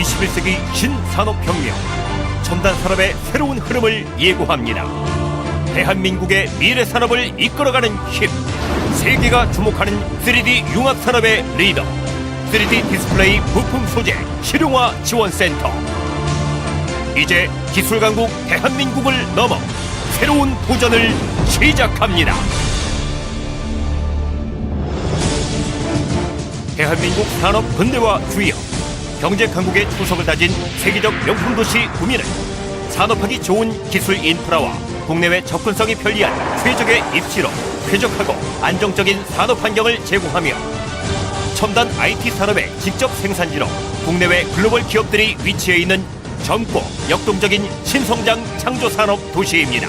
21세기 신산업혁명 첨단 산업의 새로운 흐름을 예고합니다. 대한민국의 미래 산업을 이끌어가는 힘 세계가 주목하는 3D 융합 산업의 리더 3D 디스플레이 부품 소재 실용화 지원센터 이제 기술 강국 대한민국을 넘어 새로운 도전을 시작합니다. 대한민국 산업 근대화 주역 경제 강국의 초석을 다진 세계적 명품 도시 구미는 산업하기 좋은 기술 인프라와 국내외 접근성이 편리한 최적의 입지로 쾌적하고 안정적인 산업 환경을 제공하며 첨단 IT 산업의 직접 생산지로 국내외 글로벌 기업들이 위치해 있는 젊고 역동적인 신성장 창조 산업 도시입니다.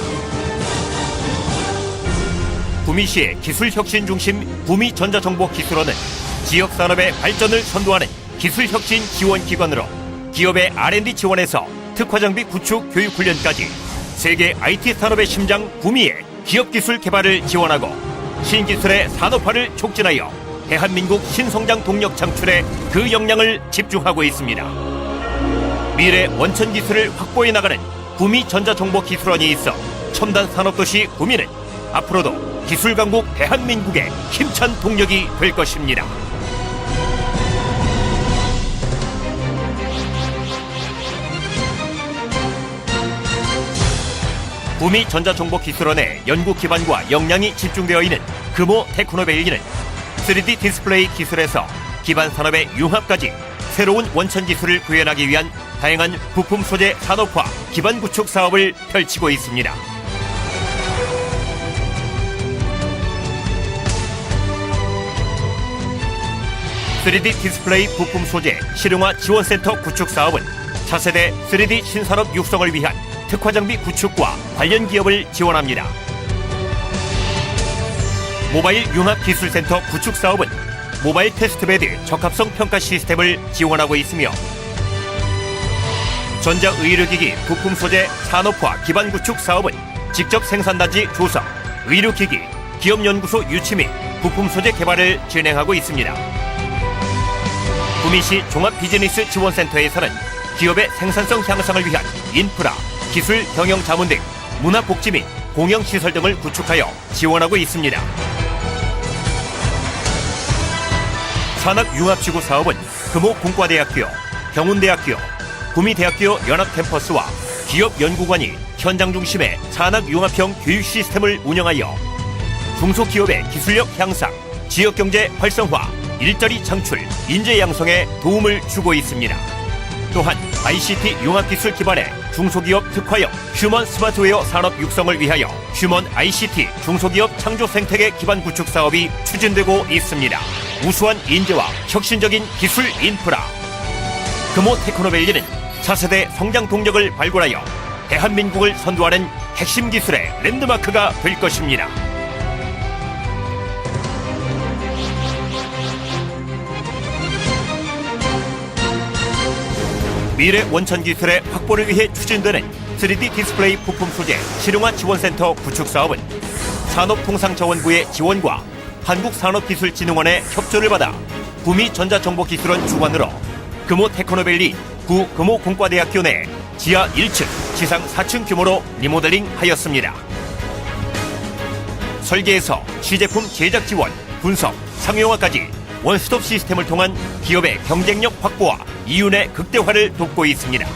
구미시의 기술혁신 중심 구미전자정보기술원은 지역 산업의 발전을 선도하는 기술혁신 지원기관으로 기업의 R&D 지원에서 특화장비 구축 교육 훈련까지 세계 IT 산업의 심장 구미의 기업 기술 개발을 지원하고 신기술의 산업화를 촉진하여 대한민국 신성장 동력 창출에 그 역량을 집중하고 있습니다. 미래 원천 기술을 확보해 나가는 구미 전자정보기술원이 있어 첨단 산업도시 구미는 앞으로도 기술 강국 대한민국의 힘찬 동력이 될 것입니다. 구미 전자정보기술원의 연구 기반과 역량이 집중되어 있는 금호 테크노베일기는 3D 디스플레이 기술에서 기반 산업의 융합까지 새로운 원천 기술을 구현하기 위한 다양한 부품 소재 산업화 기반 구축 사업을 펼치고 있습니다. (3D) 디스플레이 부품 소재 실용화 지원센터 구축 사업은 차세대 3D 신산업 육성을 위한 특화 장비 구축과 관련 기업을 지원합니다. 모바일 융합 기술센터 구축 사업은 모바일 테스트베드 적합성 평가 시스템을 지원하고 있으며 전자의료기기 부품 소재 산업화 기반 구축 사업은 직접 생산단지 조성, 의료기기, 기업연구소 유치 및 부품 소재 개발을 진행하고 있습니다. 구미시 종합비즈니스 지원센터에서는 기업의 생산성 향상을 위한 인프라, 기술 경영 자문 등 문화복지 및 공영시설 등을 구축하여 지원하고 있습니다. 산업융합지구 사업은 금호공과대학교, 경운대학교, 구미대학교 연합캠퍼스와 기업연구관이 현장 중심의 산업융합형 교육 시스템을 운영하여 중소기업의 기술력 향상, 지역경제 활성화, 일자리 창출, 인재 양성에 도움을 주고 있습니다. 또한 ICT 융합기술 기반의 중소기업 특화형 휴먼 스마트웨어 산업 육성을 위하여 휴먼 ICT 중소기업 창조 생태계 기반 구축 사업이 추진되고 있습니다. 우수한 인재와 혁신적인 기술 인프라 금호 테크노밸리는 차세대 성장 동력을 발굴하여 대한민국을 선도하는 핵심 기술의 랜드마크가 될 것입니다. 미래 원천 기 술의 확보를 위해 추진되는 3D 디스플레이 부품 소재 실용화 지원센터 구축 사업은 산업통상자원부의 지원과 한국산업기술진흥원의 협조를 받아 구미전자정보기술원 주관으로 금호 테크노밸리 구 금호공과대학교 내 지하 1층, 지상 4층 규모로 리모델링 하였습니다. 설계에서 시제품 제작 지원, 분석, 상용화까지 원스톱 시스템을 통한 기업의 경쟁력 확보와 이윤의 극대화를 돕고 있습니다.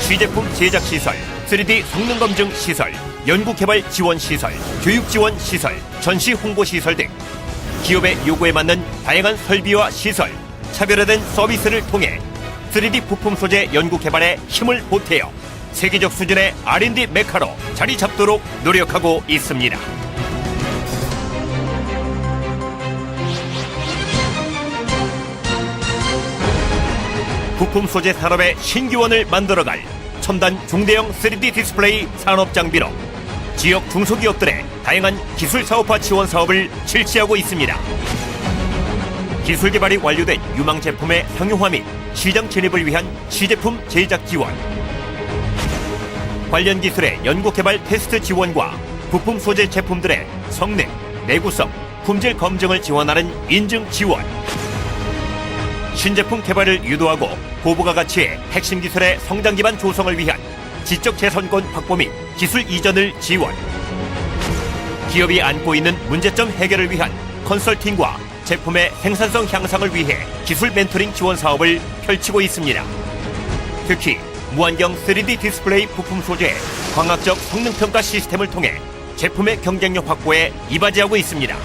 시제품 제작 시설, 3D 성능 검증 시설, 연구 개발 지원 시설, 교육 지원 시설, 전시 홍보 시설 등 기업의 요구에 맞는 다양한 설비와 시설, 차별화된 서비스를 통해 3D 부품 소재 연구 개발에 힘을 보태어 세계적 수준의 R&D 메카로 자리 잡도록 노력하고 있습니다. 부품 소재 산업의 신기원을 만들어갈 첨단 중대형 3D 디스플레이 산업 장비로 지역 중소기업들의 다양한 기술 사업화 지원 사업을 실시하고 있습니다. 기술 개발이 완료된 유망 제품의 상용화 및 시장 진입을 위한 시제품 제작 지원, 관련 기술의 연구 개발 테스트 지원과 부품 소재 제품들의 성능, 내구성, 품질 검증을 지원하는 인증 지원, 신제품 개발을 유도하고 고부가 가치의 핵심 기술의 성장 기반 조성을 위한 지적 재산권 확보 및 기술 이전을 지원. 기업이 안고 있는 문제점 해결을 위한 컨설팅과 제품의 생산성 향상을 위해 기술 멘토링 지원 사업을 펼치고 있습니다. 특히 무안경 3D 디스플레이 부품 소재의 광학적 성능 평가 시스템을 통해 제품의 경쟁력 확보에 이바지하고 있습니다.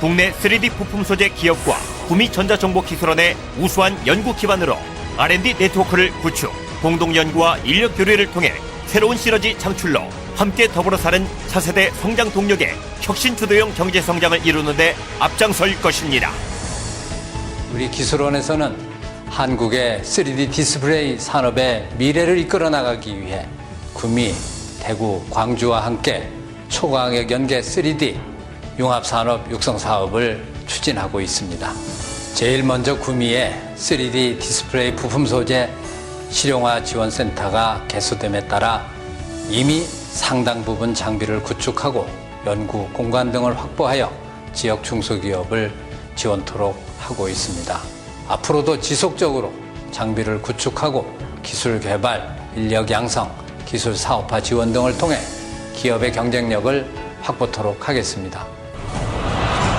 국내 3D 부품 소재 기업과 구미 전자정보기술원의 우수한 연구 기반으로 R&D 네트워크를 구축, 공동 연구와 인력 교류를 통해 새로운 시너지 창출로 함께 더불어 사는 차세대 성장 동력의 혁신 주도형 경제 성장을 이루는데 앞장설 것입니다. 우리 기술원에서는 한국의 3D 디스플레이 산업의 미래를 이끌어 나가기 위해 구미, 대구, 광주와 함께 초강력 연계 3D 융합산업 육성 사업을 추진하고 있습니다. 제일 먼저 구미에 3D 디스플레이 부품 소재 실용화 지원센터가 개소됨에 따라 이미 상당 부분 장비를 구축하고 연구 공간 등을 확보하여 지역 중소기업을 지원토록 하고 있습니다. 앞으로도 지속적으로 장비를 구축하고 기술 개발, 인력 양성, 기술 사업화 지원 등을 통해 기업의 경쟁력을 확보토록 하겠습니다.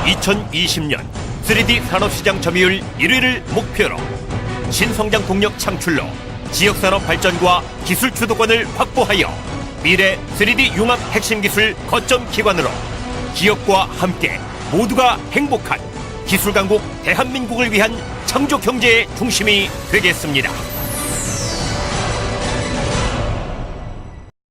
2020년 3D 산업시장 점유율 1위를 목표로 신성장 동력 창출로 지역산업 발전과 기술 주도권을 확보하여 미래 3D 융합 핵심 기술 거점 기관으로 기업과 함께 모두가 행복한 기술 강국 대한민국을 위한 창조 경제의 중심이 되겠습니다.